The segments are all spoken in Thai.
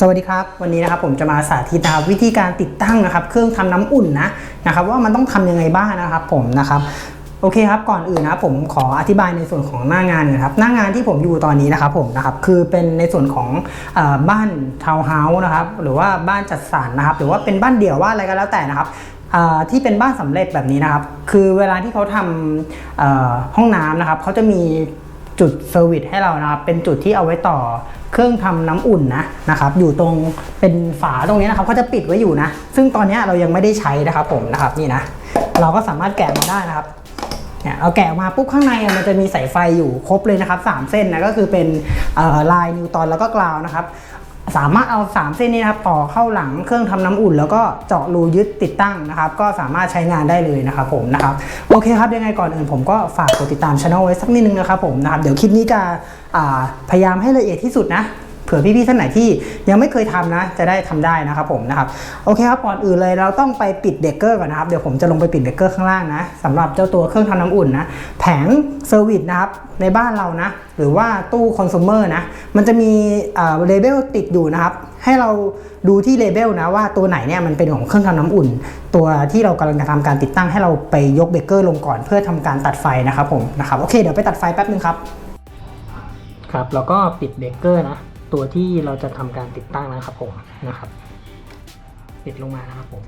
สวัสดีครับ วันนี้นะครับผมจะมาสาธิตนะครับวิธีการติดตั้งนะครับ เครื่องทำน้ำอุ่นนะนะครับ ว่ามันต้องทำยังไงบ้างนะครับ ผมนะครับโอเคครับก่อนอื่นนะครับผมขออธิบายในส่วนของหน้างานก่อนครับ หน้างานที่ผมอยู่ตอนนี้นะครับผมนะครับคือเป็นในส่วนของอบ้านทาวน์เฮาส์นะครับ หรือว่าบ้านจัดสรรนะครับ หรือว่าเป็นบ้านเดี่ยวว่าอะไรก็แล้วแต่นะครับที่เป็นบ้านสำเร็จแบบนี้นะครับ คือเวลาที่เขาทำห้องน้ำนะครับเขาจะมี จุดเซอร์วิสให้เรานะครับ เป็นจุดที่เอาไว้ต่อเครื่องทำน้ำอุ่นนะนะครับ อยู่ตรงเป็นฝาตรงนี้นะครับเขาจะปิดไว้อยู่นะ ซึ่งตอนนี้เรายังไม่ได้ใช้นะครับผมนะครับนี่นะ เราก็สามารถแกะมาได้นะครับเนี่ยเราแกะออกมาปุ๊บข้างในมันจะมีสายไฟอยู่ครบเลยนะครับ 3 เส้นนะก็คือเป็นลายนิวตอนแล้วก็กราวนะครับ สามารถเอา 3 เส้นนี้นะครับต่อเข้าหลังเครื่องทำน้ำอุ่น แล้วก็เจาะรูยึดติดตั้งนะครับ ก็สามารถใช้งานได้เลยนะครับผมนะครับโอเคครับยังไงก่อนอื่นผมก็ฝากกดติดตามช anel ไว้สักนิดนึงนะครับผมนะครับเดี๋ยวคลิปนี้จะพยายามให้ละเอียดที่สุดนะ เผื่อพี่ๆท่านไหนที่ยังไม่เคยทำนะ จะได้ทำได้นะครับผมนะครับโอเคครับก่อนอื่นเลยเราต้องไปปิดเบรกเกอร์ก่อนนะครับเดี๋ยวผมจะลงไปปิดเบรกเกอร์ข้างล่างนะสำหรับเจ้าตัวเครื่องทำน้ำอุ่นนะแผงเซอร์วิสนะครับในบ้านเรานะหรือว่าตู้คอน sumer นะมันจะมีเลเบลติดอยู่นะครับให้เราดูที่เลเบลนะว่าตัวไหนเนี่ยมันเป็นของเครื่องทำน้ำอุ่น ตัวที่เรากำลังจะทำการติดตั้งให้เราไปยกเบรกเกอร์ลงก่อนเพื่อทำการตัดไฟนะครับผมนะครับโอเคเดี๋ยวไปตัดไฟแป๊บนึงครับครับ แล้วก็ปิดเบรกเกอร์นะ ตัวที่เราจะทำการติดตั้งนะครับผมนะครับปิดลงมานะครับผม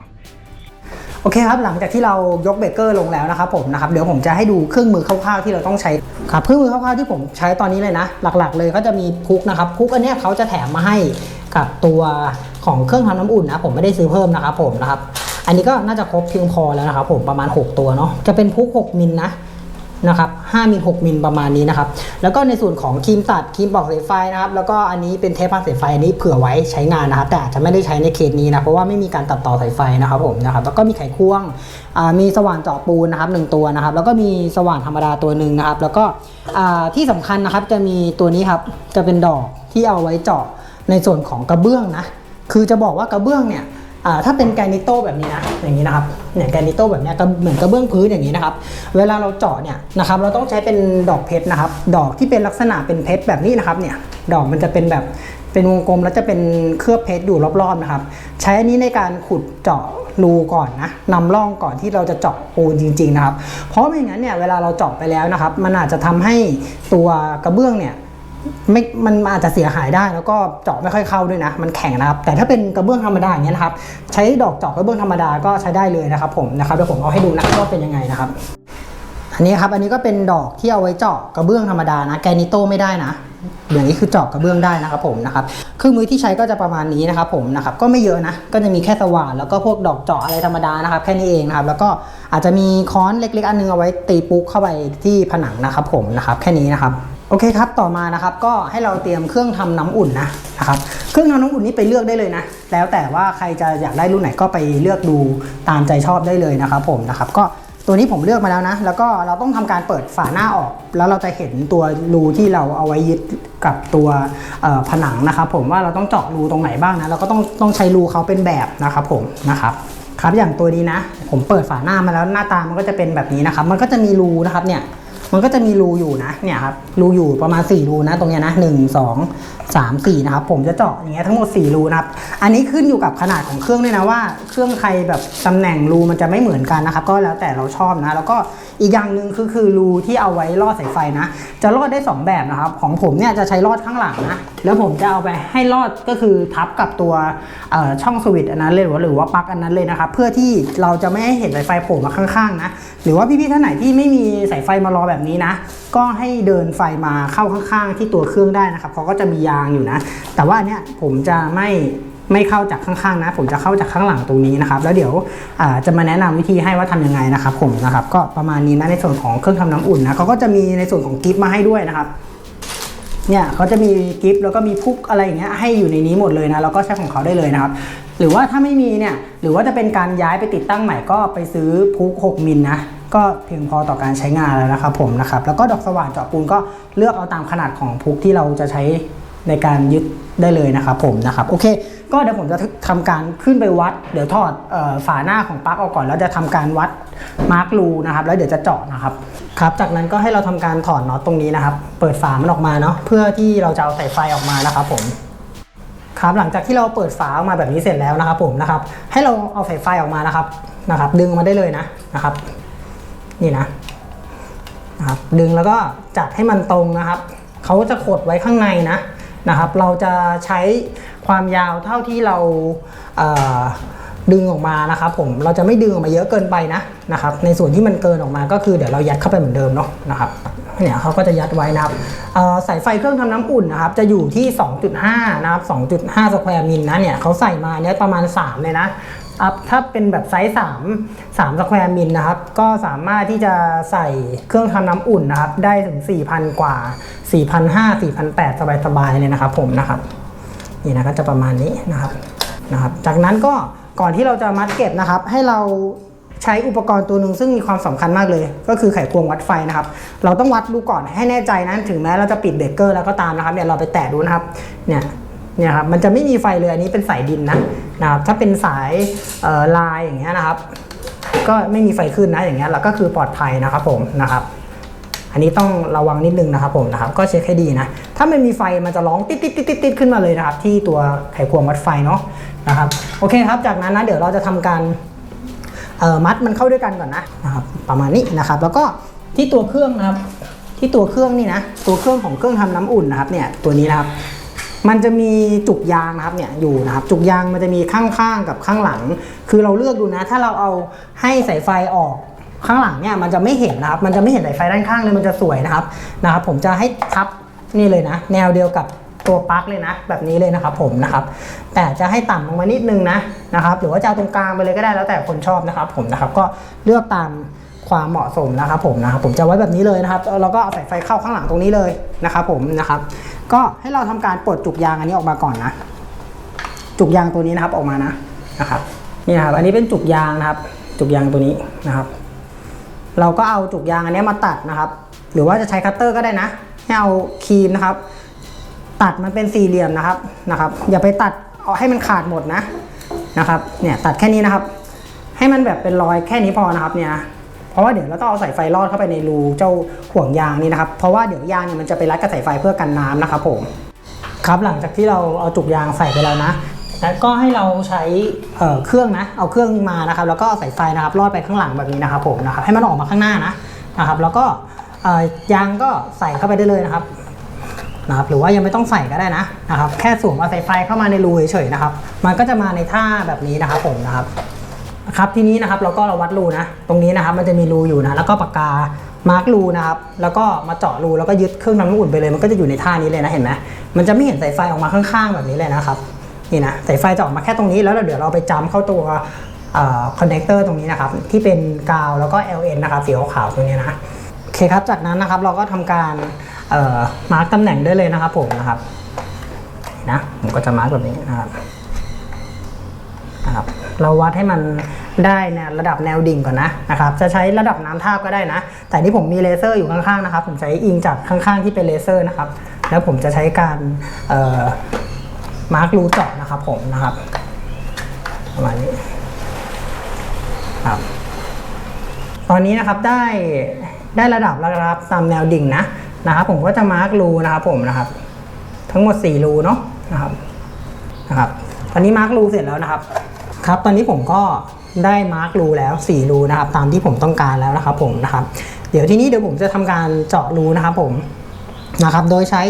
โอเคครับ หลังจากที่เรายกเบรกเกอร์ลงแล้วนะครับผมนะครับเดี๋ยวผมจะให้ดูเครื่องมือคร่าวๆที่เราต้องใช้ครับเครื่องมือคร่าวๆที่ผมใช้ตอนนี้เลยนะ หลักๆ เลยก็จะมีพุกนะครับพุกอันนี้เขาจะแถมมาให้กับตัวของเครื่องทำน้ำอุ่นนะผมไม่ได้ซื้อเพิ่มนะครับผมนะครับอันนี้ก็น่าจะครบเพียงพอแล้วนะครับผมประมาณ 6 ตัวเนาะจะเป็นพุก6มิลนะ นะครับ5มิล6มิลประมาณนี้นะครับ แล้วก็ในส่วนของครีมตัดครีมปอกสายไฟนะครับ แล้วก็อันนี้เป็นเทปพันสายไฟอันนี้เผื่อไว้ใช้งานนะครับ แต่อาจจะไม่ได้ใช้ในเคสนี้นะเพราะว่าไม่มีการตัดต่อสายไฟนะครับผมนะครับ แล้วก็มีไขควงมีสว่านเจาะปูนนะครับหนึ่งตัวนะครับ แล้วก็มีสว่านธรรมดาตัวหนึ่งนะครับ แล้วก็ที่สำคัญนะครับจะมีตัวนี้ครับจะเป็นดอกที่เอาไว้เจาะในส่วนของกระเบื้องนะ คือจะบอกว่ากระเบื้องเนี่ย ถ้าเป็นแกนิโต้แบบนี้นะอย่างนี้นะครับเนี่ยแกนิโต้แบบนี้ก็เหมือนกระเบื้องพื้นอย่างนี้นะครับ เวลาเราเจาะเนี่ยนะครับเราต้องใช้เป็นดอกเพชรนะครับ ดอกที่เป็นลักษณะเป็นเพชรแบบนี้นะครับเนี่ยดอกมันจะเป็นแบบเป็นวงกลมแล้วจะเป็นเคลือบเพชรอยู่รอบๆนะครับ ใช้อันนี้ในการขุดเจาะรูก่อนนะนำร่องก่อนที่เราจะเจาะปูนจริง ๆนะครับ เพราะไม่งั้นเนี่ยเวลาเราเจาะไปแล้วนะครับ มันอาจจะทำให้ตัวกระเบื้องเนี่ย ไม่มันอาจจะเสียหายได้แล้วก็เจาะไม่ค่อยเข้าด้วยนะ มันแข็งนะครับ แต่ถ้าเป็นกระเบื้องธรรมดาอย่างเงี้ยนะครับ ใช้ดอกเจาะกระเบื้องธรรมดาก็ใช้ได้เลยนะครับ ผมนะครับเดี๋ยวผมเอาให้ดูนะครับว่าเป็นยังไงนะครับ อันนี้ครับอันนี้ก็เป็นดอกที่เอาไว้เจาะกระเบื้องธรรมดานะ แกนิโต้ไม่ได้นะอย่างนี้คือเจาะกระเบื้องได้นะครับผมนะครับเครื่องมือที่ใช้ก็จะประมาณนี้นะครับผมนะครับก็ไม่เยอะนะก็จะมีแค่สว่านแล้วก็พวกดอกเจาะอะไรธรรมดานะครับแค่นี้เองนะครับแล้วก็อาจจะมีค้อนเล็ก ๆ อันนึงเอาไว้ตีปุ๊กเข้าไปที่ผนังนะครับผมนะครับแค่นี้นะครับ โอเคครับ ต่อมานะครับก็ให้เราเตรียมเครื่องทำน้ำอุ่นนะนะครับเครื่องทำน้ำอุ่นนี้ไปเลือกได้เลยนะ แล้วแต่ว่าใครจะอยากได้รุ่นไหนก็ไปเลือกดูตามใจชอบได้เลยนะครับผมนะครับก็ตัวนี้ผมเลือกมาแล้วนะ แล้วก็เราต้องทำการเปิดฝาหน้าออก แล้วเราจะเห็นตัวรูที่เราเอาไว้ยึดกับตัวผนังนะครับผมว่าเราต้องเจาะรูตรงไหนบ้างนะเราก็ต้องต้องใช้รูเขาเป็นแบบนะครับผมนะครับครับอย่างตัวนี้นะ ผมเปิดฝาหน้ามาแล้วหน้าตามันก็จะเป็นแบบนี้นะครับ มันก็จะมีรูนะครับเนี่ย มันก็จะมีรูอยู่นะเนี่ยครับรูอยู่ประมาณ 4 รูนะตรงเนี้ยนะ1 2 3 4นะครับผมจะเจาะอย่างเงี้ยทั้งหมด 4 รูนะครับอันนี้ขึ้นอยู่กับขนาดของเครื่องด้วยนะว่า เครื่องใครแบบตำแหน่งรูมันจะไม่เหมือนกันนะครับก็แล้วแต่เราชอบนะ แล้วก็อีกอย่างหนึ่งคือคือรูที่เอาไว้ลอดสายไฟนะ จะลอดได้ 2 แบบนะครับของผมเนี่ยจะใช้ลอดข้างหลังนะแล้วผมจะเอาไปให้ลอดก็คือทับกับตัวช่องสวิตช์อันนั้นเลยหรือว่าปลั๊กอันนั้นเลยนะครับเพื่อที่เราจะไม่ให้เห็นสายไฟโผล่มาข้างๆนะหรือว่าพี่ๆท่านไหนที่ไม่มีสายไฟมารอแบบนี้นะ ก็ให้เดินไฟมาเข้าข้างๆ ที่ตัวเครื่องได้นะครับเขาก็จะมียางอยู่นะ แต่ว่าเนี้ยผมจะไม่ไม่เข้าจากข้างๆนะ ผมจะเข้าจากข้างหลังตรงนี้นะครับ แล้วเดี๋ยวจะมาแนะนำวิธีให้ว่าทำยังไงนะครับ ผมนะครับ ก็ประมาณนี้นะในส่วนของเครื่องทำน้ำอุ่นนะเขาก็จะมีในส่วนของกิฟต์มาให้ด้วยนะครับ เนี่ยเขาจะมีกิฟต์แล้วก็มีพุกอะไรอย่างเงี้ยให้อยู่ในนี้หมดเลยนะแล้วก็ใช้ของเขาได้เลยนะครับ หรือว่าถ้าไม่มีเนี่ยหรือว่าจะเป็นการย้ายไปติดตั้งใหม่ก็ไปซื้อพุก 6 มิลนะก็เพียงพอต่อการใช้งานแล้วนะครับผมนะครับแล้วก็ดอกสว่านเจาะปูนก็เลือกเอาตามขนาดของพุกที่เราจะใช้ ในการยึดได้เลยนะครับผมนะครับโอเค ก็เดี๋ยวผมจะทำการขึ้นไปวัด เดี๋ยวถอดออฝาหน้าของปลั๊กออกก่อนแล้วจะทำการวัดมาร์กรูนะครับ แล้วเดี๋ยวจะเจาะนะครับครับ จากนั้นก็ให้เราทำการถอดน็อตตรงนี้นะครับ เปิดฝามันออกมาเนาะเพื่อที่เราจะเอาสายไฟออกมานะครับผมครับหลังจากที่เราเปิดฝาออกมาแบบนี้เสร็จแล้วนะครับผมนะครับ ให้เราเอาสายไฟออกมานะครับนะครับ ดึงมาได้เลยนะนะครับ นี่นะนะครับ ดึงแล้วก็จัดให้มันตรงนะครับเขาจะขดไว้ข้างในนะ นะครับเราจะใช้ความยาวเท่าที่เราเดึงออกมานะครับผมเราจะไม่ดึงออกมาเยอะเกินไปนะนะครับในส่วนที่มันเกินออกมาก็คือเดี๋ยวเรายัดเข้าไปเหมือนเดิมเนาะนะครับ เนี่ยเขาก็จะยัดไว้นะครับสายไฟเครื่องทำน้ำอุ่นนะครับจะอยู่ที่ 2.5 นะครับ 2.5 สแควร์มิลนะเนี่ยเขาใส่มาเนี่ยประมาณ 3 เลยนะอัพถ้าเป็นแบบไซส์3 3สแควร์มิลนะครับ ก็สามารถที่จะใส่เครื่องทำน้ำอุ่นนะครับ ได้ถึง 4,000 กว่า 4,500 4,800 สบายๆ เลยนะครับผมนะครับ นี่นะก็จะประมาณนี้นะครับนะครับ จากนั้นก็ก่อนที่เราจะมัดเก็บนะครับ ให้เรา ใช้อุปกรณ์ตัวหนึ่งซึ่งมีความสำคัญมากเลย ก็คือไขควงวัดไฟนะครับ เราต้องวัดดูก่อนให้แน่ใจนะถึงแม้เราจะปิดเบรกเกอร์แล้วก็ตามนะครับเนี่ยเราไปแตะดูนะครับเนี่ยเนี่ยครับมันจะไม่มีไฟเลยอันนี้เป็นสายดินนะนะครับถ้าเป็นสายเอ่อลายอย่างเงี้ยนะครับ ก็ไม่มีไฟขึ้นนะอย่างเงี้ยแล้วก็คือปลอดภัยนะครับผมนะครับ อันนี้ต้องระวังนิดนึงนะครับผมนะครับ ก็เช็คให้ดีนะ ถ้ามันมีไฟมันจะร้องติดติดติดติดติดขึ้นมาเลยนะครับ ที่ตัวไขควงวัดไฟเนาะนะครับโอเคครับจากนั้นนะเดี๋ยวเราจะทำการ มัดมันเข้าด้วยกันก่อนนะนะครับประมาณนี้นะครับ แล้วก็ที่ตัวเครื่องนะครับ ที่ตัวเครื่องนี่นะตัวเครื่องของเครื่องทำน้ำอุ่นนะครับเนี่ยตัวนี้นะครับ มันจะมีจุกยางนะครับเนี่ยอยู่นะครับ จุกยางมันจะมีข้างๆกับข้างหลัง คือเราเลือกดูนะ ถ้าเราเอาให้สายไฟออกข้างหลังเนี่ยมันจะไม่เห็นนะครับ มันจะไม่เห็นสายไฟด้านข้างเลยมันจะสวยนะครับนะครับ ผมจะให้ทับนี่เลยนะ แนวเดียวกับ ตัวปลั๊กเลยนะ แบบนี้เลยนะครับผมนะครับ แต่จะให้ต่ำลงมานิดนึงนะนะครับหรือว่าจะเอาตรงกลางไปเลยก็ได้แล้วแต่คนชอบนะครับผมนะครับก็เลือกตามความเหมาะสมนะครับผมนะครับผมจะไว้แบบนี้เลยนะครับแล้วก็เอาสายไฟเข้าข้างหลังตรงนี้เลยนะครับผมนะครับ ก็ให้เราทำการปลดจุกยางอันนี้ออกมาก่อนนะ จุกยางตัวนี้นะครับออกมานะนะครับนี่นะครับอันนี้เป็นจุกยางนะครับ จุกยางตัวนี้นะครับ เราก็เอาจุกยางอันนี้มาตัดนะครับ หรือว่าจะใช้คัตเตอร์ก็ได้นะให้เอาครีมนะครับ ตัดมันเป็นสี่เหลี่ยมนะครับนะครับ อย่าไปตัดเอาให้มันขาดหมดนะนะครับเนี่ยตัดแค่นี้นะครับ ให้มันแบบเป็นรอยแค่นี้พอนะครับเนี่ยเพราะว่าเดี๋ยวเราต้องเอาสายไฟลอดเข้าไปในรูเจ้าห่วงยางนี่นะครับ เพราะว่าเดี๋ยวยางเนี่ยมันจะไปรัดกับสายไฟเพื่อกันน้ำนะครับผมครับหลังจากที่เราเอาจุกยางใส่ไปแล้วนะแล้วก็ให้เราใช้เเครื่องนะ เอาเครื่องมานะครับ แล้วก็สายไฟนะครับลอดไปข้างหลังแบบนี้นะครับผมนะครับให้มันออกมาข้างหน้านะนะครับ แล้วก็ยางก็ใส่เข้าไปได้เลยนะครับ นะครับหรือว่ายังไม่ต้องใส่ก็ได้นะนะครับแค่สวมเอาสายไฟเข้ามาในรูเฉยๆนะครับมันก็จะมาในท่าแบบนี้นะครับผมนะครับครับทีนี้นะครับเราก็เราวัดรูนะ ตรงนี้นะครับมันจะมีรูอยู่นะแล้วก็ปากกามาร์กรูนะครับแล้วก็มาเจาะรูแล้วก็ยึดเครื่องทำน้ำอุ่นไปเลย มันก็จะอยู่ในท่านี้เลยนะเห็นไหมมันจะไม่เห็นสายไฟออกมาข้างๆแบบนี้เลยนะครับนี่นะสายไฟจะออกมาแค่ตรงนี้แล้วเดี๋ยวเราไปจำเข้าตัวคอนเนคเตอร์ตรงนี้นะครับที่เป็นกาวแล้วก็ LN นะครับสีขาวๆตรงนี้นะ เคครับ จากนั้นนะครับเราก็ทำการมาร์กตำแหน่งได้เลยนะครับผมนะครับนะผมก็จะมาร์กแบบนี้นะครับนะครับ เราวัดให้มันได้แนระดับแนวดิ่งก่อนนะนะครับ จะใช้ระดับน้ำทาบก็ได้นะ แต่นี่ผมมีเลเซอร์อยู่ข้างๆนะครับ ผมใช้อิงจากข้างๆที่เป็นเลเซอร์นะครับ แล้วผมจะใช้การมาร์กรูเจาะนะครับผมนะครับประมาณนี้ครับตอนนี้นะครับได้ ได้ระดับแล้วนะครับตามแนวดิ่งนะนะครับ ผมก็จะมาร์กรูนะครับผมนะครับ ทั้งหมด4รูเนาะนะครับนะครับ ตอนนี้มาร์กรูเสร็จแล้วนะครับ ครับตอนนี้ผมก็ได้มาร์กรูแล้ว4รูนะครับ ตามที่ผมต้องการแล้วนะครับ ผมนะครับ เดี๋ยวที่นี้เดี๋ยวผมจะทำการเจาะรูนะครับ ผมนะครับ โดยใช้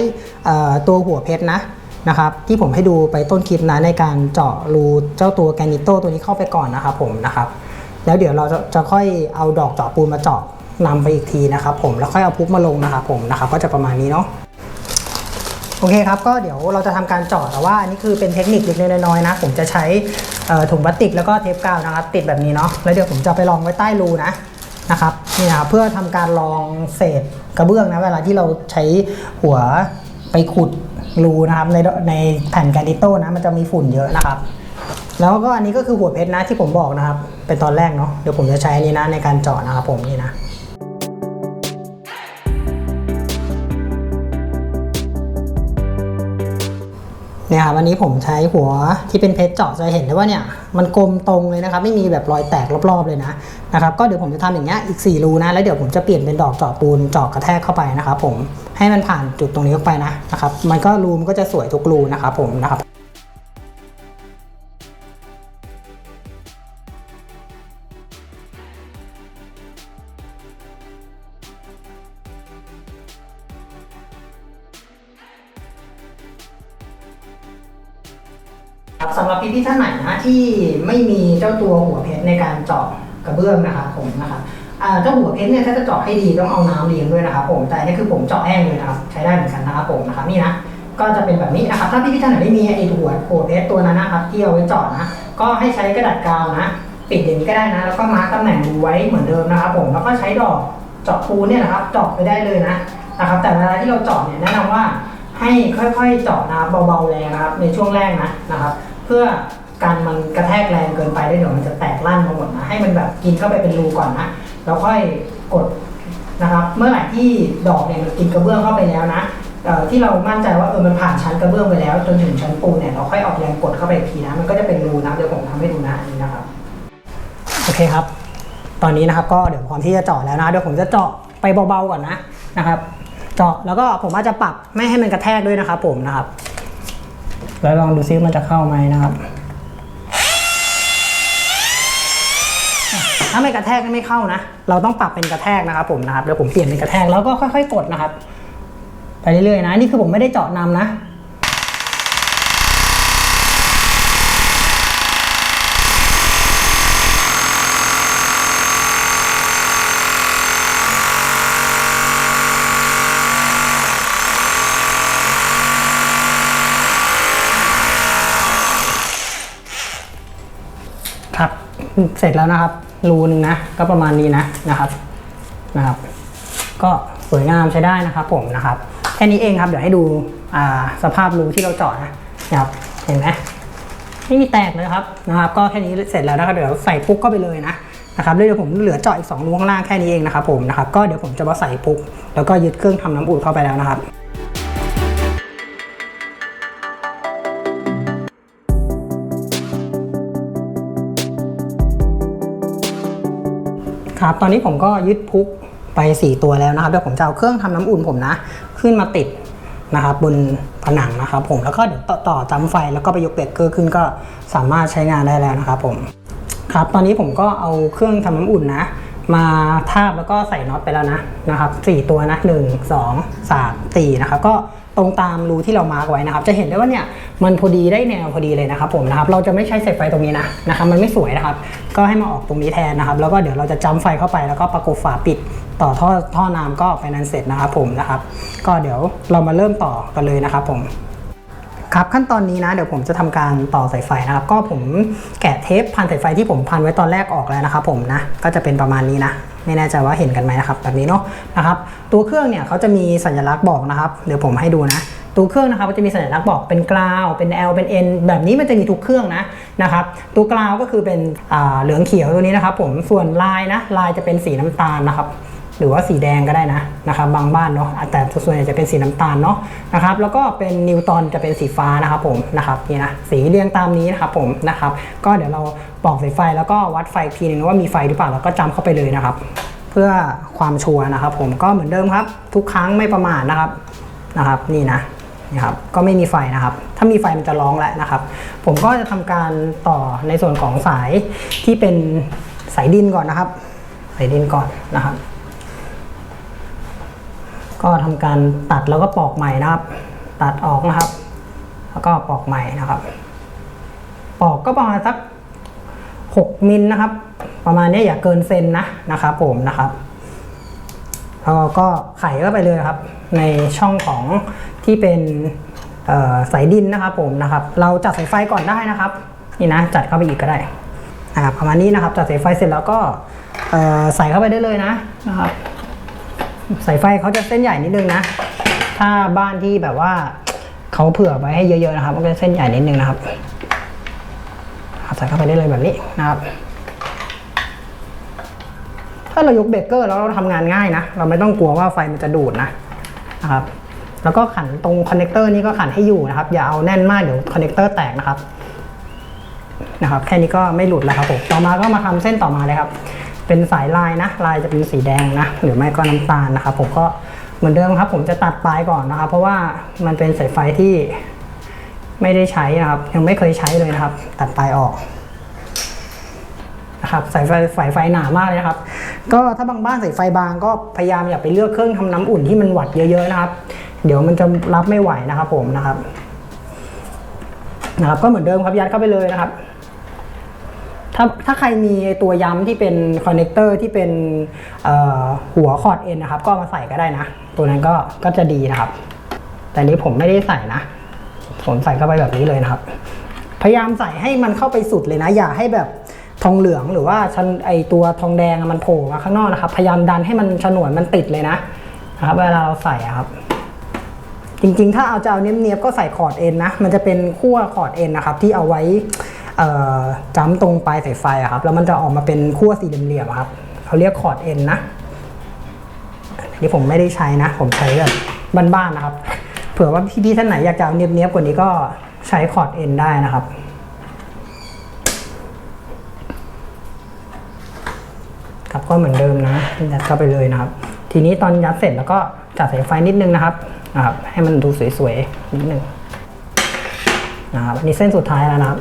ตัวหัวเพชรนะนะครับ ที่ผมให้ดูไปต้นคลิปนะในการเจาะรูเจ้าตัวแกนิโตตัวนี้เข้าไปก่อนนะครับ ผมนะครับ แล้วเดี๋ยวเราจะจะค่อยเอาดอกเจาะปูนมาเจาะ นำไปอีกทีนะครับผมแล้วค่อยเอาพุกมาลงนะครับผมนะครับก็จะประมาณนี้เนาะโอเคครับก็เดี๋ยวเราจะทำการเจาะแต่ว่าอันนี้คือเป็นเทคนิคเล็กๆน้อยๆนะ ผมจะใช้ถุงพลาสติกแล้วก็เทปกาวนะครับ ติดแบบนี้เนาะแล้วเดี๋ยวผมจะไปลองไว้ใต้รูนะนะครับนี่นะครับเพื่อทำการลองเศษกระเบื้องนะเวลาที่เราใช้หัวไปขุดรูนะครับในในแผ่นแกรนิโต้นะมันจะมีฝุ่นเยอะนะครับ แล้วก็อันนี้ก็คือหัวเพชรนะที่ผมบอกนะครับเป็นตอนแรกเนาะเดี๋ยวผมจะใช้อันนี้นะในการเจาะนะครับผมนี่นะ เนี่ยครับวันนี้ผมใช้หัวที่เป็นเพชรเจาะจะเห็นได้ว่าเนี่ยมันกลมตรงเลยนะครับ ไม่มีแบบรอยแตกรอบๆเลยนะนะครับก็เดี๋ยวผมจะทำอย่างเงี้ยอีก 4 รูนะ แล้วเดี๋ยวผมจะเปลี่ยนเป็นดอกเจาะปูนเจาะกระแทกเข้าไปนะครับผมให้มันผ่านจุดตรงนี้ออกไปนะนะครับมันก็รูมนก็จะสวยทุกรูนะครับผมนะครับ กระเบื้องนะครับผมนะครับเจ้าหัวเพชรเนี่ยถ้าจะเจาะให้ดีต้องเอาน้ำเลี้ยงด้วยนะครับผมแต่นี่คือผมเจาะแห้งเลยนะครับใช้ได้เหมือนกันนะครับผมนะครับนี่นะก็จะเป็นแบบนี้นะครับถ้าพี่ๆท่านไหนไม่มีไอ้หัวหัวเพชรตัวนั้นนะครับที่เอาไว้เจาะนะก็ให้ใช้กระดาษกาวนะปิดอย่างนี้ก็ได้นะแล้วก็มาร์กตำแหน่งรูไว้เหมือนเดิมนะครับผมแล้วก็ใช้ดอกเจาะปูเนี่ยนะครับเจาะไปได้เลยนะนะครับแต่เวลาที่เราเจาะเนี่ยแนะนำว่าให้ค่อยๆเจาะน้ำเบาๆแรงนะครับในช่วงแรกนะนะครับ เพื่อ การมันกระแทกแรงเกินไปได้เดี๋ยวมันจะแตกลั่นมาหมดนะให้มันแบบกินเข้าไปเป็นรูก่อนนะแล้วค่อยกดนะครับ เมื่อไหร่ที่ดอกเนี่ยมันกินกระเบื้องเข้าไปแล้วนะที่เรามั่นใจว่าเออมันผ่านชั้นกระเบื้องไปแล้ว จนถึงชั้นปูนเนี่ยเราค่อยออกแรงกดเข้าไปอีกทีนะมันก็จะเป็นรูนะเดี๋ยวผมทำให้ดูนะอันนี้นะครับโอเคครับ ตอนนี้นะครับก็เดี๋ยวพร้อมที่จะเจาะแล้วนะเดี๋ยวผมจะเจาะไปเบาๆก่อนนะนะครับ เจาะแล้วก็ผมอาจจะปรับไม่ให้มันกระแทกด้วยนะครับผมนะครับ แล้วลองดูซิมันจะเข้าไหมนะครับ ถ้าไม่กระแทกไม่เข้านะ เราต้องปรับเป็นกระแทกนะครับผมนะครับเดี๋ยวผมเปลี่ยนเป็นกระแทกแล้วก็ค่อย ๆ กดนะครับ ไปเรื่อยๆนะ นี่คือผมไม่ได้เจาะนำนะครับ เสร็จแล้วนะครับ รูหนึงนะ ก็ประมาณนี้นะนะครับนะครับ ก็สวยงามใช้ได้นะครับผมนะครับ แค่นี้เองครับเดี๋ยวให้ดูสภาพรูที่เราเจาะนะนะครับเห็นไหมไม่มีแตกเลยครับนะครับ ก็แค่นี้เสร็จแล้วนะครับเดี๋ยวใส่ปุ๊กเข้าไปเลยนะนะครับด้วเดี๋ยวผมเหลือเจาะอีกสองรูข้างล่างแค่นี้เองนะครับผมนะครับก็เดี๋ยวผมจะมาใส่ปุ๊กแล้วก็ยึดเครื่องทำน้ำอุ่นเข้าไปแล้วนะครับ ครับตอนนี้ผมก็ยึดพุกไป 4 ตัวแล้วนะครับเดี๋ยวผมจะเอาเครื่องทำน้ำอุ่นผมนะ ขึ้นมาติดนะครับบนผนังนะครับผมแล้วก็เดี๋ยวต่อต่อจำไฟแล้วก็ไปยกเบรกเกอร์ขึ้นก็สามารถใช้งานได้แล้วนะครับผมครับตอนนี้ผมก็เอาเครื่องทำน้ำอุ่นนะ มาทาบแล้วก็ใส่น็อตไปแล้วนะนะครับสี่ตัวนะหนึ่งสองสามสี่นะครับก็ ตรงตามรูที่เรามาร์กไว้นะครับ จะเห็นได้ว่าเนี่ยมันพอดีได้แนวพอดีเลยนะครับผมนะครับ เราจะไม่ใช้สายไฟตรงนี้นะนะครับ มันไม่สวยนะครับ ก็ให้มาออกตรงนี้แทนนะครับ แล้วก็เดี๋ยวเราจะจ้ำไฟเข้าไปแล้วก็ประกบฝาปิดต่อท่อท่อน้ำก็ไปนั้นเสร็จนะครับผมนะครับ ก็เดี๋ยวเรามาเริ่มต่อกันเลยนะครับผมครับขั้นตอนนี้นะเดี๋ยวผมจะทำการต่อสายไฟนะครับ ก็ผมแกะเทปพันสายไฟที่ผมพันไว้ตอนแรกออกแล้วนะครับผมนะก็จะเป็นประมาณนี้นะ ไม่แน่ใจว่าเห็นกันไหมนะครับแบบนี้เนาะนะครับตัวเครื่องเนี่ยเขาจะมีสัญลักษณ์บอกนะครับเดี๋ยวผมให้ดูนะตัวเครื่องนะครับก็จะมีสัญลักษณ์บอกเป็นกราว เป็น L เป็น N แบบนี้มันจะมีทุกเครื่องนะนะครับตัวกราวก็คือเป็นเหลืองเขียวตัวนี้นะครับผมส่วนลายนะลายจะเป็นสีน้ำตาลนะครับ หรือว่าสีแดงก็ได้นะนะครับบางบ้านเนาะแต่ส่วนใหญ่จะเป็นสีน้ำตาลเนาะนะครับแล้วก็เป็นนิวตันจะเป็นสีฟ้านะครับผมนะครับนี่นะสีเรียงตามนี้นะครับผมนะครับก็เดี๋ยวเราปอกสายไฟแล้วก็วัดไฟอีกทีนึงว่ามีไฟหรือเปล่าแล้วก็จำเข้าไปเลยนะครับ เพื่อความชัวร์นะครับ ผมก็เหมือนเดิมครับ ทุกครั้งไม่ประมาทนะครับนะครับนี่นะนี่ครับก็ไม่มีไฟนะครับ ถ้ามีไฟมันจะร้องแล้วนะครับ ผมก็จะทำการต่อในส่วนของสายที่เป็นสายดินก่อนนะครับ สายดินก่อนนะครับ ก็ทำการตัดแล้วก็ปอกใหม่นะครับ ตัดออกนะครับ แล้วก็ปอกใหม่นะครับ ปอกก็ประมาณสัก6มิลนะครับ ประมาณนี้อย่าเกินเซนนะนะครับผมนะครับแล้วก็ไขเข้าไปเลยครับ ในช่องของที่เป็นสายดินนะครับผมนะครับ เราจัดสายไฟก่อนได้นะครับนี่นะจัดเข้าไปอีกก็ได้นะครับประมาณนี้นะครับจัดสายไฟเสร็จแล้วก็ใส่เข้าไปได้เลยนะนะครับ สายไฟเขาจะเส้นใหญ่นิดนึงนะ ถ้าบ้านที่แบบว่าเขาเผื่อไว้ให้เยอะๆนะครับก็จะเส้นใหญ่นิดนึงนะครับใส่เข้าไปได้เลยแบบนี้นะครับ ถ้าเรายกเบรกเกอร์แล้วเราทำงานง่ายนะ เราไม่ต้องกลัวว่าไฟมันจะดูดนะนะครับ แล้วก็ขันตรงคอนเนคเตอร์นี่ก็ขันให้อยู่นะครับ อย่าเอาแน่นมากเดี๋ยวคอนเนคเตอร์แตกนะครับนะครับ แค่นี้ก็ไม่หลุดแล้วครับผม ต่อมาก็มาทำเส้นต่อมาเลยครับ เป็นสายลายนะลายจะเป็นสีแดงนะหรือไม่ก็น้ำตาลนะครับผมก็เหมือนเดิมครับผมจะตัดปลายก่อนนะครับเพราะว่ามันเป็นสายไฟที่ไม่ได้ใช้นะครับ ยังไม่เคยใช้เลยนะครับ ตัดปลายออกนะครับสายไฟสายไฟหนามากเลยนะครับ ก็ถ้าบางบ้านสายไฟบางก็พยายามอย่าไปเลือกเครื่องทำน้ำอุ่นที่มันวัดเยอะๆนะครับ เดี๋ยวมันจะรับไม่ไหวนะครับผมนะครับนะครับ ก็เหมือนเดิมครับยัดเข้าไปเลยนะครับ ถ้าถ้าใครมีตัวย้ำที่เป็นคอนเนคเตอร์ที่เป็นหัวคอร์ดเอ็นนะครับ ก็มาใส่ก็ได้นะ ตัวนั้นก็ก็จะดีนะครับ แต่นี้ผมไม่ได้ใส่นะ ผมใส่เข้าไปแบบนี้เลยนะครับ พยายามใส่ให้มันเข้าไปสุดเลยนะ อย่าให้แบบทองเหลืองหรือว่าชันไอตัวทองแดงมันโผล่มาข้างนอกนะครับ พยายามดันให้มันฉนวนมันติดเลยนะนะครับ เวลาเราใส่ครับ จริงๆ ถ้าเอาจะเอาเนียบๆก็ใส่คอร์ดเอ็นนะ มันจะเป็นขั้วคอร์ดเอ็นนะครับ ที่เอาไว้ จ้ำตรงปลายสายไฟอะครับ แล้วมันจะออกมาเป็นขั้วสี่เหลี่ยมๆครับเขาเรียกคอร์ดเอ็นนะอันนี่ผมไม่ได้ใช้นะ ผมใช้แบบบ้านๆนะครับ เผื่อว่าพี่ๆท่านไหนอยากจะเอาเนียบๆกว่านี้ก็ใช้คอร์ดเอ็นได้นะครับครับก็เหมือนเดิมนะยัดเข้าไปเลยนะครับ ทีนี้ตอนยัดเสร็จแล้วก็จัดสายไฟนิดนึงนะครับนะครับ ให้มันดูสวยๆนิดนึงนะครับอันนี้เส้นสุดท้ายแล้วนะครับ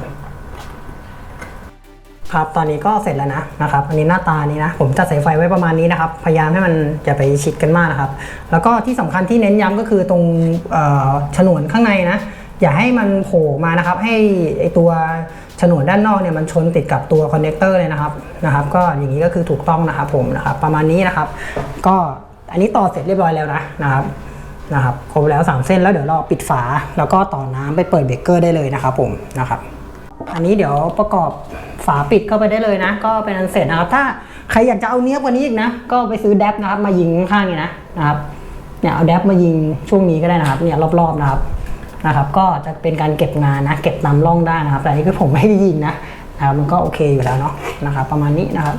ครับ ตอนนี้ก็เสร็จแล้วนะนะครับ อันนี้หน้าตานี้นะ ผมจัดสายไฟไว้ประมาณนี้นะครับ พยายามให้มันจะไปชิดกันมากนะครับ แล้วก็ที่สำคัญที่เน้นย้ำก็คือตรงฉนวนข้างในนะ อย่าให้มันโผล่มานะครับ ให้ไอตัวฉนวนด้านนอกเนี่ยมันชนติดกับตัวคอนเนคเตอร์เลยนะครับ นะครับ ก็อย่างนี้ก็คือถูกต้องนะครับผมนะครับ ประมาณนี้นะครับ ก็อันนี้ต่อเสร็จเรียบร้อยแล้วนะนะครับ นะครับ ครบแล้ว 3 เส้นแล้วเดี๋ยวเราปิดฝา แล้วก็ต่อน้ำไปเปิดเบรกเกอร์ได้เลยนะครับผมนะครับ อันนี้เดี๋ยวประกอบ ฝาปิดเข้าไปได้เลยนะ ก็เป็นอันเสร็จนะครับ ถ้าใครอยากจะเอาเนี้ยกว่านี้อีกนะ ก็ไปซื้อแดบนะครับ มายิงข้างๆนี่นะนะครับเนี่ยเอาแดบมายิงช่วงนี้ก็ได้นะครับเนี่ยรอบๆนะครับนะครับ ก็จะเป็นการเก็บงานนะ เก็บตามร่องได้นะครับ แต่อันนี้คือผมไม่ได้ยิงนะนะครับมันก็โอเคอยู่แล้วเนาะนะครับ ประมาณนี้นะครับ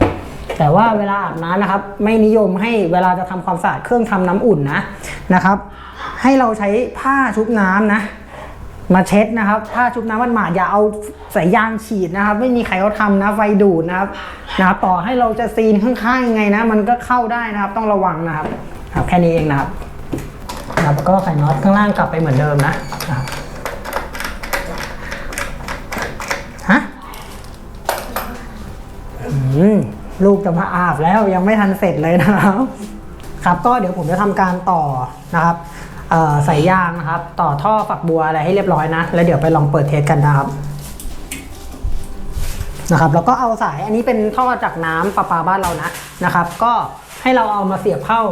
แต่ว่าเวลาอาบน้ำนะครับ ไม่นิยมให้เวลาจะทำความสะอาดเครื่องทำน้ำอุ่นนะนะครับ ให้เราใช้ผ้าชุบน้ำนะ มาเช็ดนะครับผ้าชุบน้ำมันหมาดอย่าเอาสายยางฉีดนะครับ ไม่มีใครเขาทำนะไฟดูดนะครับนะครับ ต่อให้เราจะซีนข้างๆยังไงนะ มันก็เข้าได้นะครับ ต้องระวังนะครับ ครับแค่นี้เองนะครับนะครับก็ใส่น็อตข้างล่างกลับไปเหมือนเดิมนะนะครับฮะอืมลูกจะมาอาบแล้วยังไม่ทันเสร็จเลยนะครับ ครับก็เดี๋ยวผมจะทำการต่อนะครับ ใส่ยางนะครับ ต่อท่อฝักบัวอะไรให้เรียบร้อยนะ แล้วเดี๋ยวไปลองเปิดเทสกันนะครับนะครับแล้วก็เอาสายอันนี้เป็นท่อจากน้ำประปาบ้านเรานะนะครับ ก็ให้เราเอามาเสียบเข้า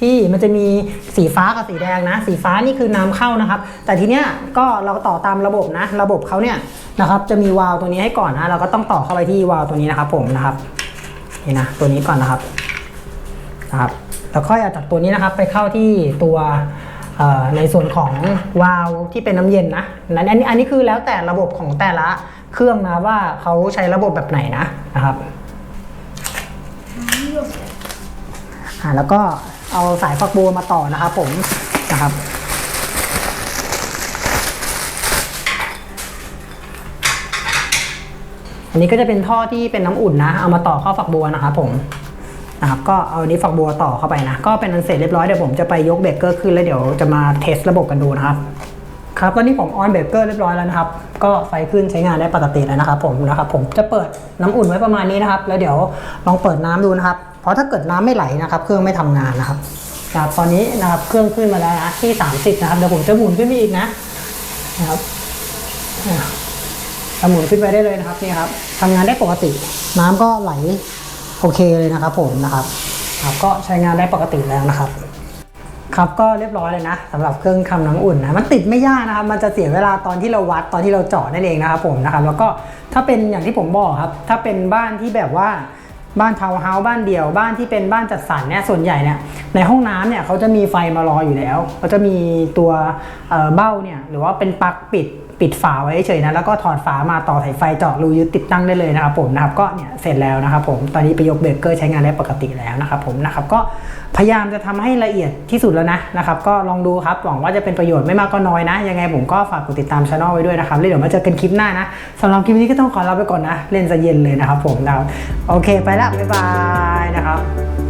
ที่มันจะมีสีฟ้ากับสีแดงนะ สีฟ้านี่คือน้ำเข้านะครับ แต่ทีเนี้ยก็เราต่อตามระบบนะ ระบบเขาเนี่ยนะครับ จะมีวาล์วตัวนี้ให้ก่อนนะเราก็ต้องต่อเข้าไปที่วาล์วตัวนี้นะครับ ผมนะครับนี่นะตัวนี้ก่อนนะครับนะครับแล้วค่อยเอาจากตัวนี้นะครับ ไปเข้าที่ตัว ในส่วนของวาล์วที่เป็นน้ำเย็นนะนั่นอันนี้อันนี้คือแล้วแต่ระบบของแต่ละเครื่องนะว่าเขาใช้ระบบแบบไหนนะนะครับอ่าแล้วก็เอาสายฟักบัวมาต่อนะครับผมนะครับอันนี้ก็จะเป็นท่อที่เป็นน้ำอุ่นนะ เอามาต่อเข้าฝักบัวนะครับผม นะครับก็เอานี้ฝักบัวต่อเข้าไปนะ ก็เป็นอันเสร็จเรียบร้อยเดี๋ยวผมจะไปยกเบรกเกอร์ขึ้นแล้วเดี๋ยวจะมาเทสระบบกันดูนะครับครับตอนนี้ผมออนเบรกเกอร์เรียบร้อยแล้วนะครับ ก็ไฟขึ้นใช้งานได้ปกติแล้วนะครับผมนะครับผมจะเปิดน้ำอุ่นไว้ประมาณนี้นะครับ แล้วเดี๋ยวลองเปิดน้ำดูนะครับ เพราะถ้าเกิดน้ำไม่ไหลนะครับ เครื่องไม่ทำงานนะครับครับตอนนี้นะครับเครื่องขึ้นมาแล้วนะที่ 30 นะครับเดี๋ยวผมจะหมุนขึ้นไปอีกนะนะครับอะหมุนขึ้นไปได้เลยนะครับนี่ครับทำงานได้ปกติ น้ำก็ไหล โอเคเลยนะครับผมนะครับครับก็ใช้งานได้ปกติแล้วนะครับ ครับก็เรียบร้อยเลยนะสำหรับเครื่องทำน้ำอุ่นนะมันติดไม่ยากนะครับ มันจะเสียเวลาตอนที่เราวัดตอนที่เราเจาะนั่นเองนะครับผมนะครับ แล้วก็ถ้าเป็นอย่างที่ผมบอกครับ ถ้าเป็นบ้านที่แบบว่าบ้านทาวน์เฮาส์บ้านเดี่ยวบ้านที่เป็นบ้านจัดสรรเนี่ยส่วนใหญ่เนี่ยในห้องน้ำเนี่ยเขาจะมีไฟมารออยู่แล้วเขาจะมีตัวเอ่อเบ้าเนี่ยหรือว่าเป็นปลั๊กปิด ปิดฝาไว้เฉยนะแล้วก็ถอดฝามาต่อสายไฟเจาะรูยึดติดตั้งได้เลยนะครับผมนะครับก็เนี่ยเสร็จแล้วนะครับผมตอนนี้ไปยกเบรกเกอร์ใช้งานได้ปกติแล้วนะครับผมนะครับก็พยายามจะทำให้ละเอียดที่สุดแล้วนะนะครับก็ลองดูครับหวังว่าจะเป็นประโยชน์ไม่มากก็น้อยนะ ยังไงผมก็ฝากกดติดตามช anel ไว้ด้วยนะครับแล้วเดี๋ยวมาเจอกันคลิปหน้านะสำหรับคลิปนี้ก็ต้องขอลาไปก่อนนะ เล่นซะเย็นเลยนะครับผมนะครับโอเคไปละบ๊ายบายนะครับ